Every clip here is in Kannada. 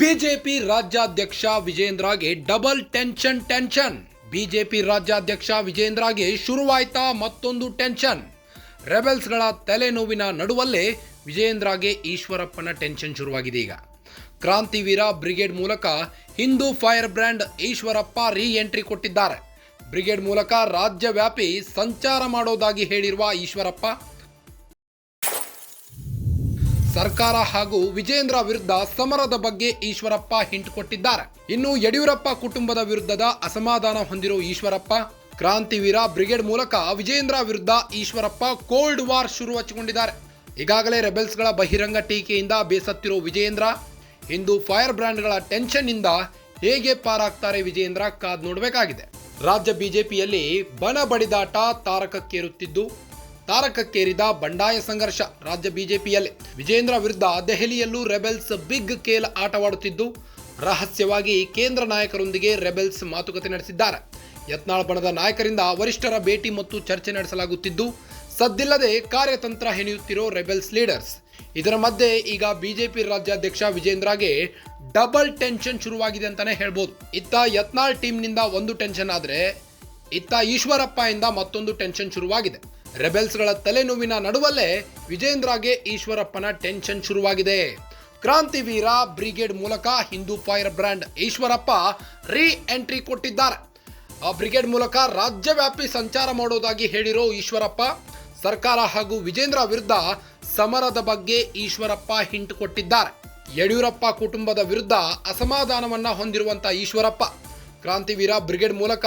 ಬಿಜೆಪಿ ರಾಜ್ಯಾಧ್ಯಕ್ಷ ವಿಜೇಂದ್ರಗೆ ಡಬಲ್ ಟೆನ್ಷನ್ ಟೆನ್ಷನ್. ಬಿಜೆಪಿ ರಾಜ್ಯಾಧ್ಯಕ್ಷ ವಿಜೇಂದ್ರಗೆ ಶುರುವಾಯ್ತಾ ಮತ್ತೊಂದು ಟೆನ್ಷನ್. ರೆಬೆಲ್ಸ್ಗಳ ತಲೆನೋವಿನ ನಡುವಲ್ಲೇ ವಿಜೇಂದ್ರಗೆ ಈಶ್ವರಪ್ಪನ ಟೆನ್ಷನ್ ಶುರುವಾಗಿದೆ ಈಗ. ಕ್ರಾಂತಿವೀರ ಬ್ರಿಗೇಡ್ ಮೂಲಕ ಹಿಂದೂ ಫೈರ್ ಬ್ರ್ಯಾಂಡ್ ಈಶ್ವರಪ್ಪ ರೀ ಎಂಟ್ರಿ ಕೊಟ್ಟಿದ್ದಾರೆ. ಬ್ರಿಗೇಡ್ ಮೂಲಕ ರಾಜ್ಯವ್ಯಾಪಿ ಸಂಚಾರ ಮಾಡೋದಾಗಿ ಹೇಳಿರುವ ಈಶ್ವರಪ್ಪ ಸರ್ಕಾರ ಹಾಗೂ ವಿಜೇಂದ್ರ ವಿರುದ್ಧ ಸಮರದ ಬಗ್ಗೆ ಈಶ್ವರಪ್ಪ ಹಿಂಟ್ ಕೊಟ್ಟಿದ್ದಾರೆ. ಇನ್ನು ಯಡಿಯೂರಪ್ಪ ಕುಟುಂಬದ ವಿರುದ್ಧದ ಅಸಮಾಧಾನ ಹೊಂದಿರೋ ಈಶ್ವರಪ್ಪ, ಕ್ರಾಂತಿವೀರ ಬ್ರಿಗೇಡ್ ಮೂಲಕ ವಿಜೇಂದ್ರ ವಿರುದ್ಧ ಈಶ್ವರಪ್ಪ ಕೋಲ್ಡ್ ವಾರ್ ಶುರು ಹಚ್ಚಿಕೊಂಡಿದ್ದಾರೆ ಈಗಾಗಲೇ ರೆಬೆಲ್ಸ್ಗಳ ಬಹಿರಂಗ ಟೀಕೆಯಿಂದ ಬೇಸತ್ತಿರೋ ವಿಜೇಂದ್ರ ಇಂದು ಫೈರ್ ಬ್ರ್ಯಾಂಡ್ಗಳ ಟೆನ್ಷನ್ನಿಂದ ಹೇಗೆ ಪಾರಾಗ್ತಾರೆ ವಿಜೇಂದ್ರ ಕಾದ್ ನೋಡಬೇಕಾಗಿದೆ. ರಾಜ್ಯ ಬಿಜೆಪಿಯಲ್ಲಿ ಬಣ ಬಡಿದಾಟ ತಾರಕಕ್ಕೇರುತ್ತಿದ್ದು ತಾರಕಕ್ಕೇರಿದ ಬಂಡಾಯ ಸಂಘರ್ಷ ರಾಜ್ಯ ಬಿಜೆಪಿಯಲ್ಲಿ. ವಿಜೇಂದ್ರ ವಿರುದ್ಧ ದೆಹಲಿಯಲ್ಲೂ ರೆಬೆಲ್ಸ್ ಬಿಗ್ ಕೇಲ್ ಆಟವಾಡುತ್ತಿದ್ದು, ರಹಸ್ಯವಾಗಿ ಕೇಂದ್ರ ನಾಯಕರೊಂದಿಗೆ ರೆಬೆಲ್ಸ್ ಮಾತುಕತೆ ನಡೆಸಿದ್ದಾರೆ. ಯತ್ನಾಳ್ ಬಣದ ನಾಯಕರಿಂದ ವರಿಷ್ಠರ ಭೇಟಿ ಮತ್ತು ಚರ್ಚೆ ನಡೆಸಲಾಗುತ್ತಿದ್ದು, ಸದ್ದಿಲ್ಲದೆ ಕಾರ್ಯತಂತ್ರ ಹೆಣೆಯುತ್ತಿರೋ ರೆಬೆಲ್ಸ್ ಲೀಡರ್ಸ್. ಇದರ ಮಧ್ಯೆ ಈಗ ಬಿಜೆಪಿ ರಾಜ್ಯಾಧ್ಯಕ್ಷ ವಿಜೇಂದ್ರಗೆ ಡಬಲ್ ಟೆನ್ಷನ್ ಶುರುವಾಗಿದೆ ಅಂತಾನೆ ಹೇಳ್ಬೋದು. ಇತ್ತ ಯತ್ನಾಳ್ ಟೀಮ್ನಿಂದ ಒಂದು ಟೆನ್ಷನ್ ಆದರೆ, ಇತ್ತ ಈಶ್ವರಪ್ಪ ಇಂದ ಮತ್ತೊಂದು ಟೆನ್ಷನ್ ಶುರುವಾಗಿದೆ. ರೆಬೆಲ್ಸ್ಗಳ ತಲೆನೋವಿನ ನಡುವಲ್ಲೇ ವಿಜೇಂದ್ರಗೆ ಈಶ್ವರಪ್ಪನ ಟೆನ್ಷನ್ ಶುರುವಾಗಿದೆ. ಕ್ರಾಂತಿವೀರ ಬ್ರಿಗೇಡ್ ಮೂಲಕ ಹಿಂದೂ ಫೈರ್ ಬ್ರ್ಯಾಂಡ್ ಈಶ್ವರಪ್ಪ ರೀ ಎಂಟ್ರಿ ಕೊಟ್ಟಿದ್ದಾರೆ. ಆ ಬ್ರಿಗೇಡ್ ಮೂಲಕ ರಾಜ್ಯವ್ಯಾಪಿ ಸಂಚಾರ ಮಾಡೋದಾಗಿ ಹೇಳಿರೋ ಈಶ್ವರಪ್ಪ, ಸರ್ಕಾರ ಹಾಗೂ ವಿಜೇಂದ್ರ ವಿರುದ್ಧ ಸಮರದ ಬಗ್ಗೆ ಈಶ್ವರಪ್ಪ ಹಿಂಟ್ ಕೊಟ್ಟಿದ್ದಾರೆ. ಯಡಿಯೂರಪ್ಪ ಕುಟುಂಬದ ವಿರುದ್ಧ ಅಸಮಾಧಾನವನ್ನ ಹೊಂದಿರುವಂತ ಈಶ್ವರಪ್ಪ ಕ್ರಾಂತಿವೀರ ಬ್ರಿಗೇಡ್ ಮೂಲಕ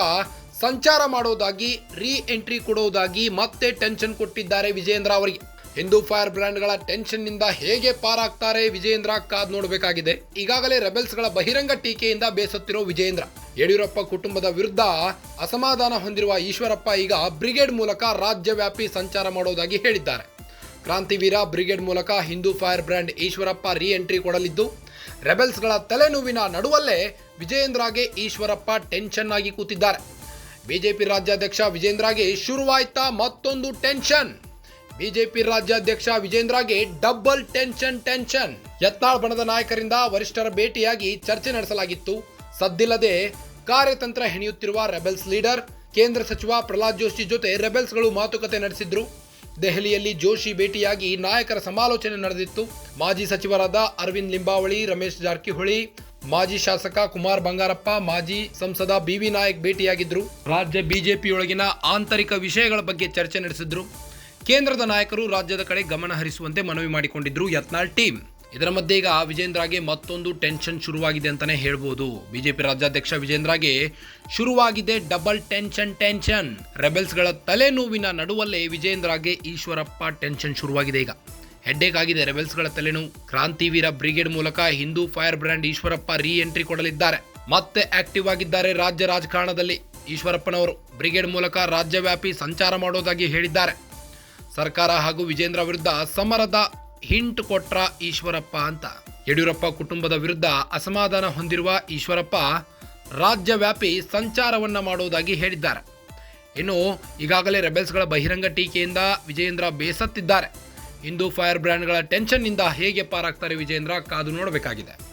ಸಂಚಾರ ಮಾಡೋದಾಗಿ ರೀ ಎಂಟ್ರಿ ಕೊಡೋದಾಗಿ ಮತ್ತೆ ಟೆನ್ಷನ್ ಕೊಟ್ಟಿದ್ದಾರೆ ವಿಜೇಂದ್ರ ಅವರಿಗೆ. ಹಿಂದೂ ಫೈರ್ ಬ್ರ್ಯಾಂಡ್ಗಳ ಟೆನ್ಷನ್ನಿಂದ ಹೇಗೆ ಪಾರಾಗ್ತಾರೆ ವಿಜೇಂದ್ರ ಕಾದ್ ನೋಡಬೇಕಾಗಿದೆ. ಈಗಾಗಲೇ ರೆಬೆಲ್ಸ್ಗಳ ಬಹಿರಂಗ ಟೀಕೆಯಿಂದ ಬೇಸತ್ತಿರೋ ವಿಜೇಂದ್ರ ಯಡಿಯೂರಪ್ಪ ಕುಟುಂಬದ ವಿರುದ್ಧ ಅಸಮಾಧಾನ ಹೊಂದಿರುವ ಈಶ್ವರಪ್ಪ ಈಗ ಬ್ರಿಗೇಡ್ ಮೂಲಕ ರಾಜ್ಯವ್ಯಾಪಿ ಸಂಚಾರ ಮಾಡೋದಾಗಿ ಹೇಳಿದ್ದಾರೆ. ಕ್ರಾಂತಿವೀರ ಬ್ರಿಗೇಡ್ ಮೂಲಕ ಹಿಂದೂ ಫೈರ್ ಬ್ರ್ಯಾಂಡ್ ಈಶ್ವರಪ್ಪ ರೀ ಎಂಟ್ರಿ ಕೊಡಲಿದ್ದು, ರೆಬೆಲ್ಸ್ಗಳ ತಲೆನೋವಿನ ನಡುವಲ್ಲೇ ವಿಜೇಂದ್ರಗೆ ಈಶ್ವರಪ್ಪ ಟೆನ್ಷನ್ ಆಗಿ ಕೂತಿದ್ದಾರೆ. ಬಿಜೆಪಿ ರಾಜ್ಯಾಧ್ಯಕ್ಷ ವಿಜೇಂದ್ರಗೆ ಶುರುವಾಯ್ತಾ ಮತ್ತೊಂದು ಟೆನ್ಷನ್. ಬಿಜೆಪಿ ರಾಜ್ಯಾಧ್ಯಕ್ಷ ವಿಜೇಂದ್ರಗೆ ಡಬಲ್ ಟೆನ್ಷನ್ ಟೆನ್ಷನ್. ಯತ್ನಾಳ್ ಬಣದ ನಾಯಕರಿಂದ ವರಿಷ್ಠರ ಭೇಟಿಯಾಗಿ ಚರ್ಚೆ ನಡೆಸಲಾಗಿತ್ತು. ಸದ್ದಿಲ್ಲದೆ ಕಾರ್ಯತಂತ್ರ ಹೆಣೆಯುತ್ತಿರುವ ರೆಬೆಲ್ಸ್ ಲೀಡರ್, ಕೇಂದ್ರ ಸಚಿವ ಪ್ರಹ್ಲಾದ್ ಜೋಶಿ ಜೊತೆ ರೆಬೆಲ್ಸ್ಗಳು ಮಾತುಕತೆ ನಡೆಸಿದ್ರು. ದೆಹಲಿಯಲ್ಲಿ ಜೋಶಿ ಭೇಟಿಯಾಗಿ ನಾಯಕರ ಸಮಾಲೋಚನೆ ನಡೆದಿತ್ತು. ಮಾಜಿ ಸಚಿವರಾದ ಅರವಿಂದ್ ಲಿಂಬಾವಳಿ, ರಮೇಶ್ ಜಾರಕಿಹೊಳಿ ಮಾಜಿ ಶಾಸಕ ಕುಮಾರ್ ಬಂಗಾರಪ್ಪ, ಮಾಜಿ ಸಂಸದ ಬಿ ವಿ ನಾಯಕ್ ಭೇಟಿಯಾಗಿದ್ದರು ರಾಜ್ಯ ಬಿಜೆಪಿಯೊಳಗಿನ ಆಂತರಿಕ ವಿಷಯಗಳ ಬಗ್ಗೆ ಚರ್ಚೆ ನಡೆಸಿದ್ರು. ಕೇಂದ್ರದ ನಾಯಕರು ರಾಜ್ಯದ ಕಡೆ ಗಮನ ಹರಿಸುವಂತೆ ಮನವಿ ಮಾಡಿಕೊಂಡಿದ್ರು ಯತ್ನಾಳ್ ಟೀಮ್. ಇದರ ಮಧ್ಯೆ ಈಗ ವಿಜೇಂದ್ರಗೆ ಮತ್ತೊಂದು ಟೆನ್ಷನ್ ಶುರುವಾಗಿದೆ ಅಂತಾನೆ ಹೇಳ್ಬೋದು. ಬಿಜೆಪಿ ರಾಜ್ಯಾಧ್ಯಕ್ಷ ವಿಜೇಂದ್ರಗೆ ಶುರುವಾಗಿದೆ ಡಬಲ್ ಟೆನ್ಷನ್ ಟೆನ್ಷನ್. ರೆಬೆಲ್ಸ್ಗಳ ತಲೆನೋವಿನ ನಡುವಲ್ಲೇ ವಿಜೇಂದ್ರಗೆ ಈಶ್ವರಪ್ಪ ಟೆನ್ಷನ್ ಶುರುವಾಗಿದೆ ಈಗ. ಹೆಡ್ಡೇಕ್ ಆಗಿದೆ ರೆಬೆಲ್ಸ್ಗಳ ತಲೆನೋವು ಕ್ರಾಂತಿವೀರ ಬ್ರಿಗೇಡ್ ಮೂಲಕ ಹಿಂದೂ ಫೈರ್ ಬ್ರ್ಯಾಂಡ್ ಈಶ್ವರಪ್ಪ ರೀ ಎಂಟ್ರಿ ಕೊಡಲಿದ್ದಾರೆ. ಮತ್ತೆ ಆಕ್ಟಿವ್ ಆಗಿದ್ದಾರೆ ರಾಜ್ಯ ರಾಜಕಾರಣದಲ್ಲಿ ಈಶ್ವರಪ್ಪನವರು. ಬ್ರಿಗೇಡ್ ಮೂಲಕ ರಾಜ್ಯವ್ಯಾಪಿ ಸಂಚಾರ ಮಾಡೋದಾಗಿ ಹೇಳಿದ್ದಾರೆ. ಸರ್ಕಾರ ಹಾಗೂ ವಿಜೇಂದ್ರ ವಿರುದ್ಧ ಸಮರದ ಹಿಂಟ್ ಕೊಟ್ರ ಈಶ್ವರಪ್ಪ ಅಂತ. ಯಡಿಯೂರಪ್ಪ ಕುಟುಂಬದ ವಿರುದ್ಧ ಅಸಮಾಧಾನ ಹೊಂದಿರುವ ಈಶ್ವರಪ್ಪ ರಾಜ್ಯವ್ಯಾಪಿ ಸಂಚಾರವನ್ನ ಮಾಡೋದಾಗಿ ಹೇಳಿದ್ದಾರೆ. ಇನ್ನು ಈಗಾಗಲೇ ರೆಬೆಲ್ಸ್ಗಳ ಬಹಿರಂಗ ಟೀಕೆಯಿಂದ ವಿಜೇಂದ್ರ ಬೇಸತ್ತಿದ್ದಾರೆ. ಹಿಂದೂ ಫೈರ್ ಬ್ರ್ಯಾಂಡ್ಗಳ ಟೆನ್ಷನ್ನಿಂದ ಹೇಗೆ ಪಾರಾಗ್ತಾರೆ ವಿಜೇಂದ್ರ ಕಾದು ನೋಡಬೇಕಾಗಿದೆ.